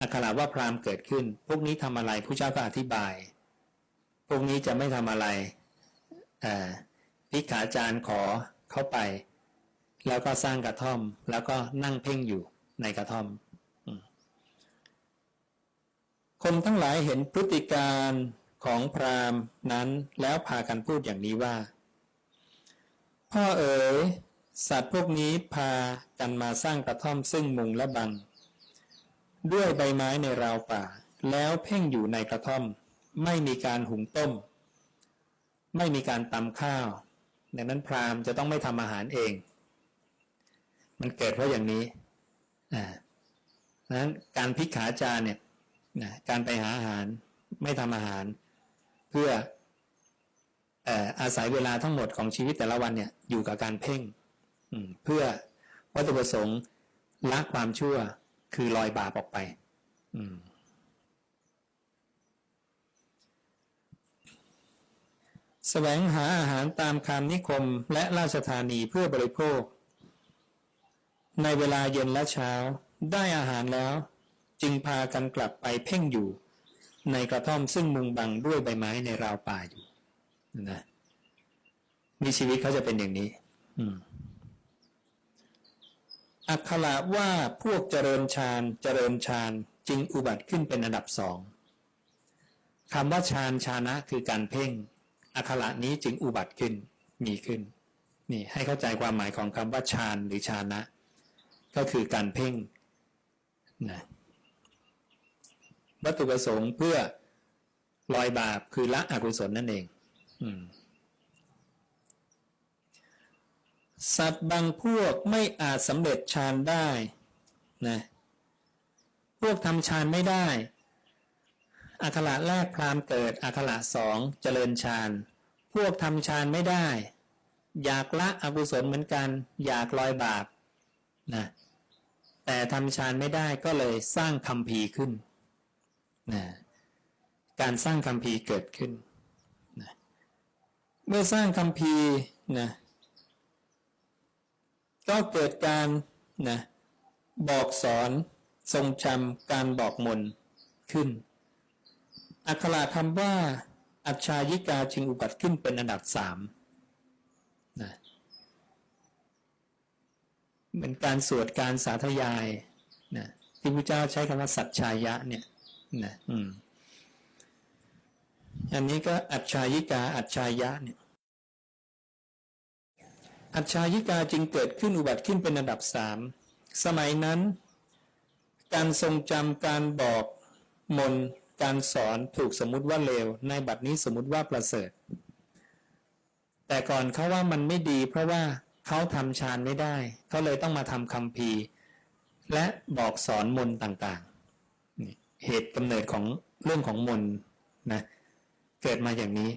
อักขระว่าพราหมณ์เกิดขึ้น พวกนี้ทำอะไรผู้เจ้าก็อธิบาย พวกนี้จะไม่ทำอะไรเอ่อพิกขาจารย์ขอเข้าไป แล้วก็สร้างกระท่อม แล้วก็นั่งเพ่งอยู่ในกระท่อมอืมคนทั้งหลายเห็นพฤติการของพราหมณ์นั้นแล้วพากันพูดอย่างนี้ว่า พ่อเอ๋ยสัตว์พวกนี้พากันมาสร้างกระท่อมซึ่งมุงและบัง ด้วยใบไม้ในราวป่า แล้วเพ่งอยู่ในกระท่อม ไม่มีการหุงต้ม ไม่มีการตำข้าว ดังนั้นพราหมณ์จะต้องไม่ทำอาหารเอง มันเกิดเพราะอย่างนี้ดังนั้นการพิกขาจารเนี่ยนะการไปหาอาหารไม่ทำอาหาร เพื่อออาศัยเวลาทั้งหมดของชีวิตแต่ละวันเนี่ยอยู่กับการเพ่งเพื่อวัตถุประสงค์ละความชั่ว คือลอยบาปออกไป อืมแสวงหาอาหารตามคามนิคมและราชธานีเพื่อบริโภค ในเวลาเย็นและเช้าได้อาหารแล้ว จึงพากันกลับไปเพ่งอยู่ ในกระท่อมซึ่งมุงบังด้วยใบไม้ในราวป่าอยู่นะมีชีวิตเขาจะเป็นอย่างนี้ อืม อักขระว่าพวกเจริญฌานเจริญฌานจึงอุบัติขึ้นเป็นอันดับสองคำว่าฌานฌานะคือการเพ่ง อักขระนี้จึงอุบัติขึ้นมีขึ้นนี่ให้เข้าใจความหมายของคำว่าฌานหรือฌานะ ก็คือการเพ่งนะวัตถุประสงค์เพื่อลอยบาปคือละอกุศลนั่นเอง อืม สัตว์บางพวกไม่อาจสำเร็จฌานได้นะพวกทำฌานไม่ได้อักขระแรกพรามเกิดอักขระสองเจริญฌานพวกทำฌานไม่ได้ อยากละอกุศลเหมือนกัน อยากลอยบาปนะแต่ทำฌานไม่ได้ก็เลยสร้างคำพีขึ้นนะการสร้างคำพีเกิดขึ้นนะเมื่อสร้างคำพีนะ ก็เกิดการนะบอกสอนทรงจำการบอกมนขึ้น อักขระคำว่า อัจฉายิกาจึงอุบัติขึ้นเป็นอันดับสามนะเป็นการสวดการสาธยายนะที่พระเจ้าใช้คำว่าสัจชายะเนี่ยนะอืมอันนี้ก็อัจฉายิกาอัจฉายะเนี่ย อัจฉายิกาจึงเกิดขึ้นอุบัติขึ้นเป็นอันดับสามสมัยนั้น การทรงจำการบอกมนการสอนถูกสมมุติว่าเลว ในบัดนี้สมมุติว่าประเสริฐ แต่ก่อนเขาว่ามันไม่ดีเพราะว่าเขาทำฌานไม่ได้ เขาเลยต้องมาทำคำพีและบอกสอนมนต่างๆ เหตุกำเนิดของเรื่องของมนนะเกิดมาอย่างนี้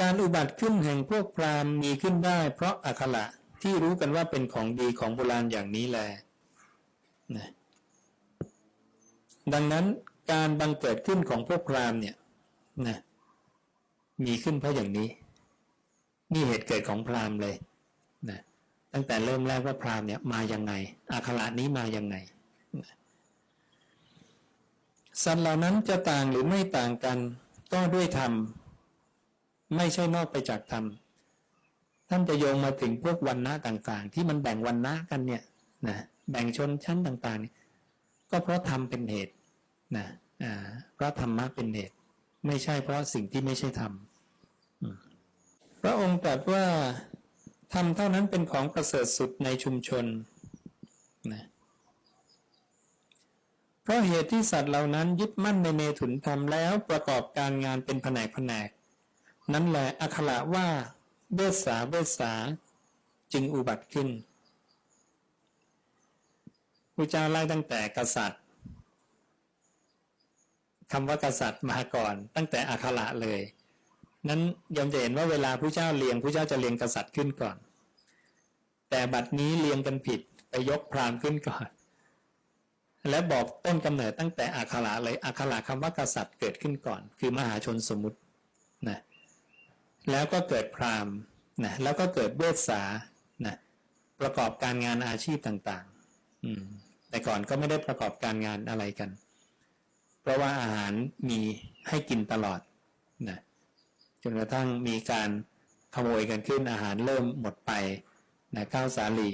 การอุบัติขึ้นแห่งพวกพราหมณ์มีขึ้นได้ เพราะอักขระที่รู้กันว่าเป็นของดีของโบราณอย่างนี้แลนะดังนั้นการบังเกิดขึ้นของพวกพราหมณ์เนี่ยนะมีขึ้นเพราะอย่างนี้ นี่เหตุเกิดของพราหมณ์เลยนะตั้งแต่เริ่มแรกว่าพราหมณ์เนี่ยมายังไงอักขระนี้มายังไงนะสัตว์เหล่านั้นจะต่างหรือไม่ต่างกัน ก็ด้วยธรรม ไม่ใช่นอกไปจากธรรมท่านจะโยงมาถึงพวกวันนะต่างๆ ที่มันแบ่งวันนะกันเนี่ยนะแบ่งชนชั้นต่างๆ ก็เพราะธรรมเป็นเหตุนะอ่าเพราะธรรมะเป็นเหตุ ไม่ใช่เพราะสิ่งที่ไม่ใช่ธรรมอืมพระองค์ตรัสว่าธรรมเท่านั้นเป็นของประเสริฐสุดในชุมชนนะเพราะเหตุที่สัตว์เหล่านั้นยึดมั่นในเมถุนธรรมแล้วประกอบการงานเป็นแผนกแผนก นั่นแหละอักขระว่าเบสาเบสาจึงอุบัติขึ้นพระเจ้าไล่ตั้งแต่กษัตริย์คำว่ากษัตริย์มาก่อน ตั้งแต่อักขระเลย นั้นยอมจะเห็นว่าเวลาพระเจ้าเรียงพระเจ้าจะเรียงกษัตริย์ขึ้นก่อน แต่บัดนี้เรียงกันผิดไปยกพรามขึ้นก่อน และบอกต้นกำเนิดตั้งแต่อักขระเลยอักขระคำว่ากษัตริย์เกิดขึ้นก่อน คือมหาชนสมมุตินะ แล้วก็เกิดพราหมณ์นะแล้วก็เกิดเวสสานะประกอบการงานอาชีพต่างๆอืมแต่ก่อนก็ไม่ได้ประกอบการงานอะไรกัน เพราะว่าอาหารมีให้กินตลอดนะจนกระทั่งมีการขโมยกันขึ้นอาหารเริ่มหมดไปนะข้าวสาลี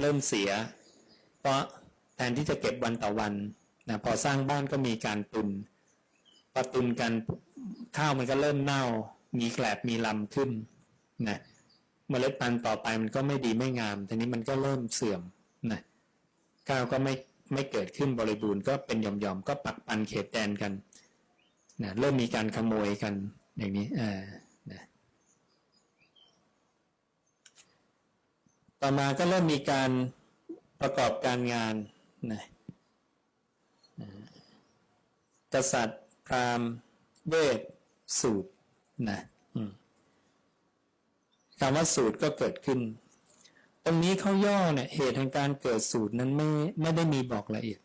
เริ่มเสีย เพราะแทนที่จะเก็บวันต่อวันนะพอสร้างบ้านก็มีการตุนพอตุนกันข้าวมันก็เริ่มเน่า มีแกลบมีลำขึ้นนะเมล็ดพันธุ์ต่อไปมันก็ไม่ดีไม่งาม ทีนี้มันก็เริ่มเสื่อมนะข้าวก็ไม่ไม่เกิดขึ้นบริบูรณ์ก็เป็นหย่อมๆก็ปักปันเขตแดนกันนะเริ่มมีการขโมยกันอย่างนี้เออนะต่อมาก็เริ่มมีการประกอบการงานนะกษัตริย์ พราหมณ์เวทสูตร นะอืมคำว่าสูตรก็เกิดขึ้น ตรงนี้เขาย่อเนี่ย เหตุแห่งการเกิดสูตรนั้นไม่ไม่ได้มีบอกละเอียด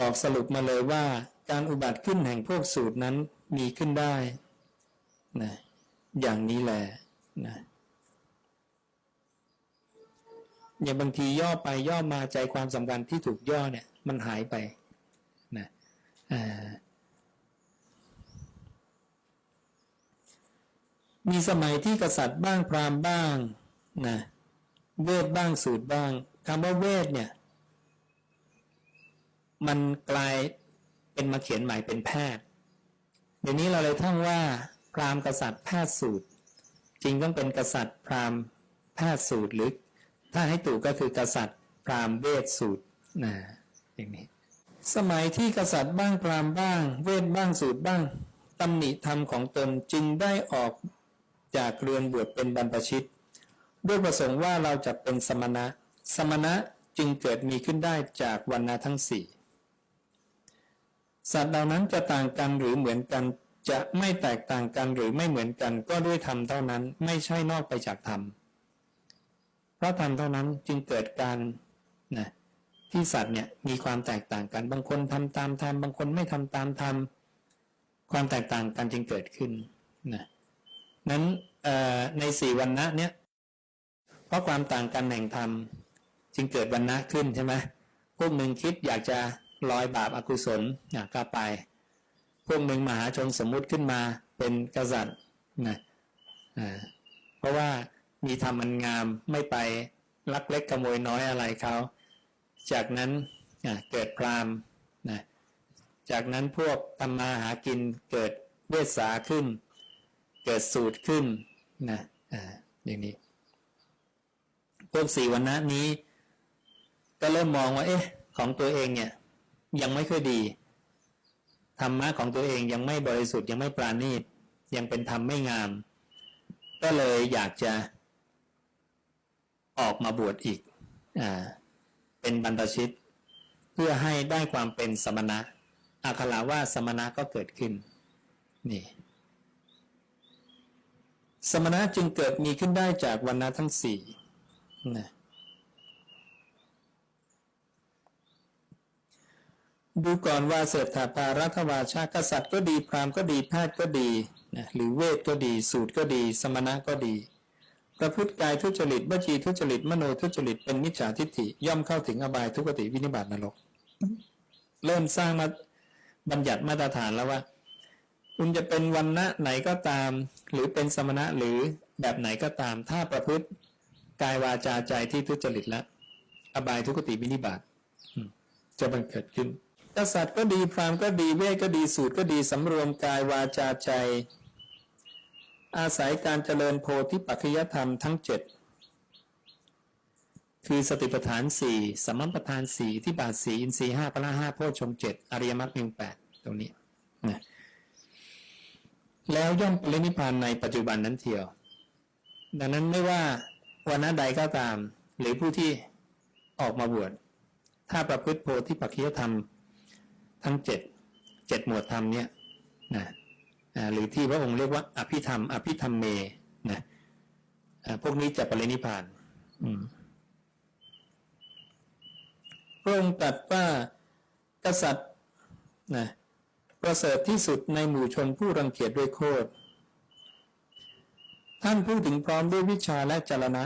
บอกสรุปมาเลยว่า การอุบัติขึ้นแห่งพวกสูตรนั้นมีขึ้นได้นะอย่างนี้แหละนะอย่างบางทีย่อไปย่อมาใจความสำคัญที่ถูกย่อเนี่ย มันหายไปนะอ่า มีสมัยที่กษัตริย์บ้างพราหมณ์บ้างนะเวทบ้างสูตรบ้างคำว่าเวทเนี่ย มันกลายเป็นมาเขียนใหม่เป็นแพทย์ เดี๋ยวนี้เราเลยท่องว่า พราหมณ์กษัตริย์แพทย์สูตร จริงต้องเป็นกษัตริย์พราหมณ์แพทย์สูตรหรือ ถ้าให้ถูกก็คือกษัตริย์พราหมณ์เวทสูตรนะอย่างนี้ สมัยที่กษัตริย์บ้างพราหมณ์บ้าง เวทบ้างสูตรบ้างตำหนิธรรมของตนจึงได้ออก จากเรือนบวชเป็นบรรพชิต ด้วยประสงค์ว่าเราจะเป็นสมณะ สมณะจึงเกิดมีขึ้นได้จากวันนาทั้งสี่สัตว์เหล่านั้นจะต่างกันหรือเหมือนกัน จะไม่แตกต่างกันหรือไม่เหมือนกัน ก็ด้วยธรรมเท่านั้นไม่ใช่นอกไปจากธรรมเพราะธรรมเท่านั้นจึงเกิดการนะที่สัตว์เนี่ยมีความแตกต่างกันบางคนทำตามธรรมบางคนไม่ทำตามธรรมความแตกต่างกันจึงเกิดขึ้นนะ นั้นในสี่วันนะเนี้ยเพราะความต่างกันแห่งธรรมจึงเกิดวันนะขึ้นใช่ไหมพวกหนึ่งคิดอยากจะลอยบาปอากุศลอยากก็ไป พวกหนึ่งมหาชนสมมุติขึ้นมาเป็นกษัตริย์นะเพราะว่ามีธรรมอันงามไม่ไปลักเล็กขโมยน้อยอะไรเขาจากนั้นเกิดพรามนะจากนั้นพวกทำมาหากินเกิดเวสาขึ้น เกิดสูตรขึ้นนะอ่าอย่างนี้ พวกสี่วันนะนี้ ก็เริ่มมองว่า เอ๊ะ ของตัวเองเนี่ย ยังไม่ค่อยดีธรรมะของตัวเองยังไม่บริสุทธิ์ยังไม่ปราณีตยังเป็นธรรมไม่งาม ก็เลยอยากจะ ออกมาบวชอีกอ่าเป็นบรรพชิต เพื่อให้ได้ความเป็นสมณะอาคลาว่าสมณะก็เกิดขึ้น นี่ สมณะจึงเกิดมีขึ้นได้จากวันนะทั้งสี่นะดูก่อนว่าเสถาปารัฐวาชากษัตริย์ก็ดีพราหมณ์ก็ดีแพทย์ก็ดีนะหรือเวทก็ดี สูตรก็ดี สมณะก็ดี ประพฤติกายทุจริตวจีทุจริตมโนทุจริตเป็นมิจฉาทิฏฐิย่อมเข้าถึงอบายทุกติวินิบาตนรก เริ่มสร้างมาบัญญัติมาตรฐานแล้วว่า คุณจะเป็นวันณะไหนก็ตาม หรือเป็นสมณะหรือแบบไหนก็ตาม ถ้าประพฤติกายวาจาใจที่ทุจริตแล้วอบายทุกติวินิบาตจะบังเกิดขึ้นกษัตริย์ก็ดีพราหมณ์ก็ดีเวทก็ดีสูตรก็ดีสำรวมกายวาจาใจ อาศัยการเจริญโพธิปัจจยธรรมทั้งเจ็ดคือสติปัฏฐานสี่สมัมปทานสี่ที่บาทสี่อินทรีห้าพละห้าโพชฌงเจ็ดอริยมรรคมีองแปดตรงนี้นะ แล้วย่อมปรินิพานในปัจจุบันนั้นเทียว ดังนั้นไม่ว่าวันนั้นใดก็ตาม หรือผู้ที่ออกมาบวชถ้าประพฤติโพธิปัจจยธรรม ทั้งเจ็ดเจ็ดหมวดธรรมเนี่ยนะหรือที่พระองค์เรียกว่า อภิธรรม อภิธรรมเมนะพวกนี้จะปรินิพานพระองค์ตรัสว่ากษัตริย์นะ ประเสริฐที่สุดในหมู่ชนผู้รังเกียจด้วยโคตรท่านผู้ถึงพร้อมด้วยวิชาและจรณะ